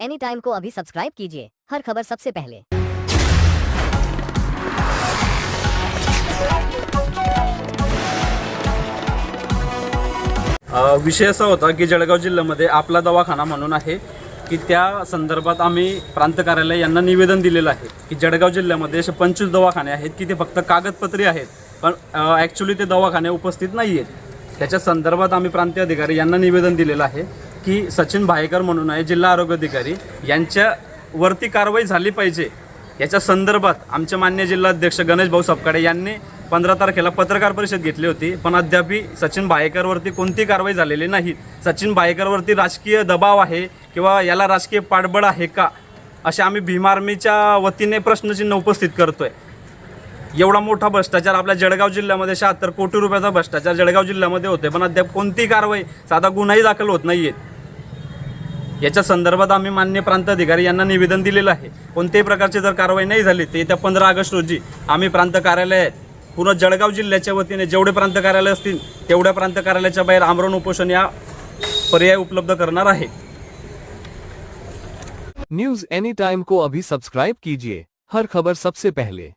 Any time को अभी subscribe कीजिए। हर खबर सबसे पहले। विषय असा होता की जळगाव जिल्ह्यामध्ये आपला दवाखाना म्हणून आहे की त्या संदर्भात आम्ही प्रांत कार्यालय यांना निवेदन दिलेलं आहे की जळगाव जिल्ह्यामध्ये असे पंचवीस दवाखाने आहेत की ते फक्त कागदपत्री आहेत पण ॲक्च्युली ते दवाखाने उपस्थित नाही आहेत त्याच्या संदर्भात आम्ही प्रांतीय अधिकारी यांना निवेदन दिलेलं आहे. की सचिन भायकर म्हणून आहे जिल्हा आरोग्य अधिकारी यांच्यावरती कारवाई झाली पाहिजे. याच्या संदर्भात आमचे मान्य जिल्हाध्यक्ष गणेश भाऊ सपकाळे यांनी पंधरा तारखेला पत्रकार परिषद घेतली होती पण अद्यापी सचिन भायकरवरती कोणती कारवाई झालेली नाही. सचिन भायकरवरती राजकीय दबाव आहे किंवा याला राजकीय पाठबळ आहे का असे आम्ही भीम आर्मीच्या वतीने प्रश्नचिन्ह उपस्थित करतोय. एवढा मोठा भ्रष्टाचार आपल्या जळगाव जिल्ह्यामध्ये शहात्तर कोटी रुपयाचा भ्रष्टाचार जळगाव जिल्ह्यामध्ये होते पण अद्याप कोणती कारवाई साधा गुन्हाही दाखल होत नाही आहेत याच्या संदर्भात आम्ही मान्य प्रांत अधिकारी यांना निवेदन दिलेलं आहे. कोणत्याही प्रकारची जर कारवाई नाही झाली तर येत्या पंधरा ऑगस्ट रोजी आम्ही प्रांत कार्यालयात पूर्ण जळगाव जिल्ह्याच्या वतीने जेवढे प्रांत कार्यालय असतील तेवढ्या प्रांत कार्यालयाच्या बाहेर आमरण उपोषण या पर्याय उपलब्ध करणार आहे. न्यूज एनी टाइम को अभी सब्सक्राइब कीजिए। हर खबर सबसे पहले।